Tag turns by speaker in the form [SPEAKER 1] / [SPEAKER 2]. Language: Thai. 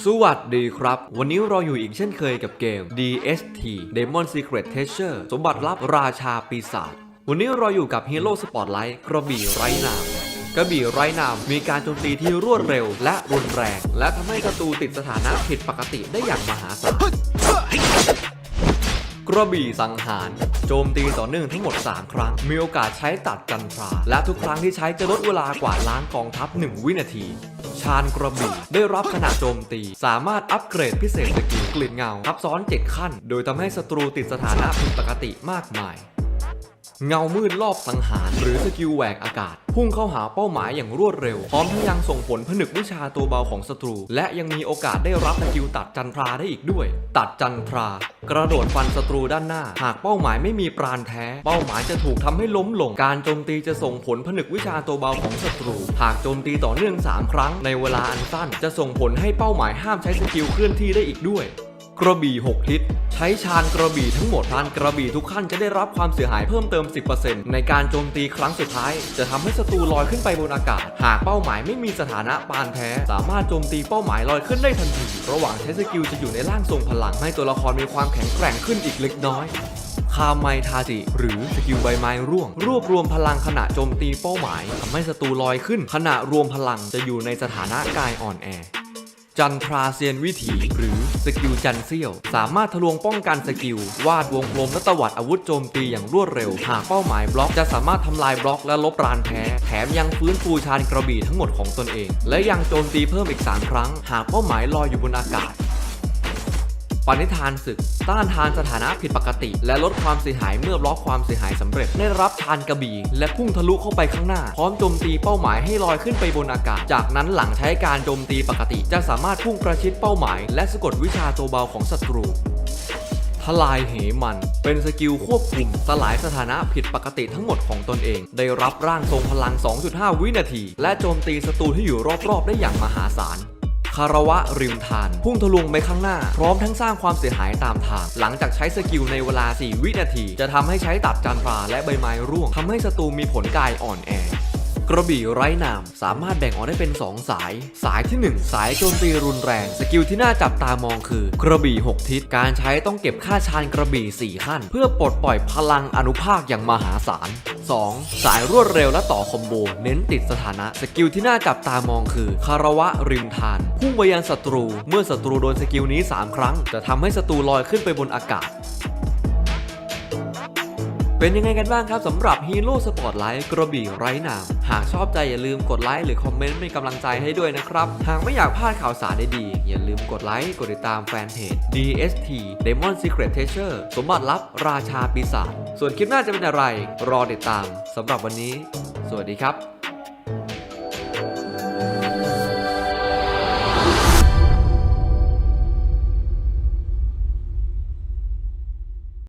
[SPEAKER 1] สวัสดีครับ วันนี้เราอยู่อีกเช่นเคยกับเกม DST Demon Secret Treasure สมบัติลับราชาปีศาจ วันนี้เราอยู่กับฮีโร่สปอตไลท์กระบี่ไร้นามกระบี่ไร้นามมีการโจมตีที่รวดเร็วและรุนแรง และทำให้ศัตรูติดสถานะผิดปกติได้อย่างมหาศาลกระบี่สังหาร โจมตีต่อเนื่องทั้งหมด 3 ครั้ง มีโอกาสใช้ตัดจันทรา และทุกครั้งที่ใช้จะลดเวลากว่าล้างกองทัพ 1 วินาที ชาญกระบี่ได้รับขนาดโจมตี สามารถอัปเกรดพิเศษสกิลกลิ่นเงาทับซ้อน 7 ขั้น โดยทำให้ศัตรูติดสถานะผิดปกติมากมาย เงามืดรอบสังหาร หรือสกิลแหวกอากาศ พุ่งเข้าหาเป้าหมายอย่างรวดเร็ว พร้อมทั้งยังส่งผลผนึกวิชาตัวเบาของศัตรู และยังมีโอกาสได้รับสกิลตัดจันทราได้อีกด้วย ตัดจันทรา กระโดดฟันศัตรูด้านหน้า หากเป้าหมายไม่มีปราณแท้ เป้าหมายจะถูกทำให้ล้มลง การโจมตีจะส่งผลผนึกวิชาตัวเบาของศัตรู หากโจมตีต่อเนื่อง 3 ครั้ง ในเวลาอันสั้น จะส่งผลให้เป้าหมายห้ามใช้สกิลเคลื่อนที่ได้อีกด้วย กระบี่ 6 ทิศ ใช้ชานกระบี่ทั้งหมดชานกระบี่ทุกขั้นจะได้รับความเสียหายเพิ่มเติม 10%ในการโจมตีครั้งสุดท้าย จะทำให้ศัตรูลอยขึ้นไปบนอากาศ หากเป้าหมายไม่มีสถานะปานแท้สามารถโจมตีเป้าหมายลอยขึ้นได้ทันที ระหว่างใช้สกิลจะอยู่ในร่างทรงพลังให้ตัวละครมีความแข็งแกร่งขึ้นอีกเล็กน้อยคาไมทาจิหรือสกิลใบไม้ร่วง รวบรวมพลังขณะโจมตีเป้าหมายทำให้ศัตรูลอยขึ้น ขณะรวมพลังจะอยู่ในสถานะกายอ่อนแอ จันทราเซียนวิถีหรือสกิลจันเซียว สามารถทะลวงป้องกันสกิล วาดวงกลมและตวัดอาวุธโจมตีอย่างรวดเร็ว หากเป้าหมายบล็อกจะสามารถทำลายบล็อกและลบรานแพ้แถมยังฟื้นฟูชานกระบี่ทั้งหมดของตนเอง และยังโจมตีเพิ่มอีก 3 ครั้ง หากเป้าหมายลอยอยู่บนอากาศ ปณิธานศึก ต้านทานสถานะผิดปกติ และลดความเสียหายเมื่อบล็อกความเสียหายสำเร็จ ได้รับชานกระบี่ และพุ่งทะลุเข้าไปข้างหน้า พร้อมโจมตีเป้าหมายให้ลอยขึ้นไปบนอากาศ จากนั้นหลังใช้การโจมตีปกติ จะสามารถพุ่งประชิดเป้าหมาย และสะกดวิชาตัวเบาของศัตรูทลายเหมัน เป็นสกิลควบคุมสลายสถานะผิดปกติทั้งหมดของตนเอง ได้รับร่างทรงพลัง 2.5 วินาที และโจมตีศัตรูที่อยู่รอบๆ ได้อย่างมหาศาล คารวะริมทาน พุ่งทะลวงไปข้างหน้า พร้อมทั้งสร้างความเสียหายตามทาง หลังจากใช้สกิลในเวลา 4 วินาที จะทำให้ใช้ตัดจานปลาและใบไม้ร่วงทำให้ศัตรูมีผลกายอ่อนแอ กระบี่ไร้นาม สามารถแบ่งออกได้เป็น 2 สาย สายที่ 1 สายโจมตีรุนแรง สกิลที่น่าจับตามองคือ กระบี่ 6 ทิศ การใช้ต้องเก็บค่าชานกระบี่ 4 ขั้น เพื่อปลดปล่อยพลังอนุภาคอย่างมหาศาล 2. สายรวดเร็วและต่อคอมโบ เน้นติดสถานะ สกิลที่น่าจับตามองคือ คารวะริมทาน พุ่งไปยังศัตรู เมื่อศัตรูโดนสกิลนี้ 3 ครั้ง จะทำให้ศัตรูลอยขึ้นไปบนอากาศ เป็นยังไงกันบ้างครับสำหรับฮีโร่สปอตไลท์กระบี่ไร้นามหากชอบใจอย่าลืมกดไลค์หรือคอมเมนต์เป็นกำลังใจให้ด้วยนะครับ หากไม่อยากพลาดข่าวสารดีๆอย่าลืมกดไลค์กดติดตามแฟนเพจ DST Demon Secret Treasure สมบัติลับราชาปีศาจส่วนคลิปหน้าจะเป็นอะไร รอติดตามสำหรับวันนี้ สวัสดีครับ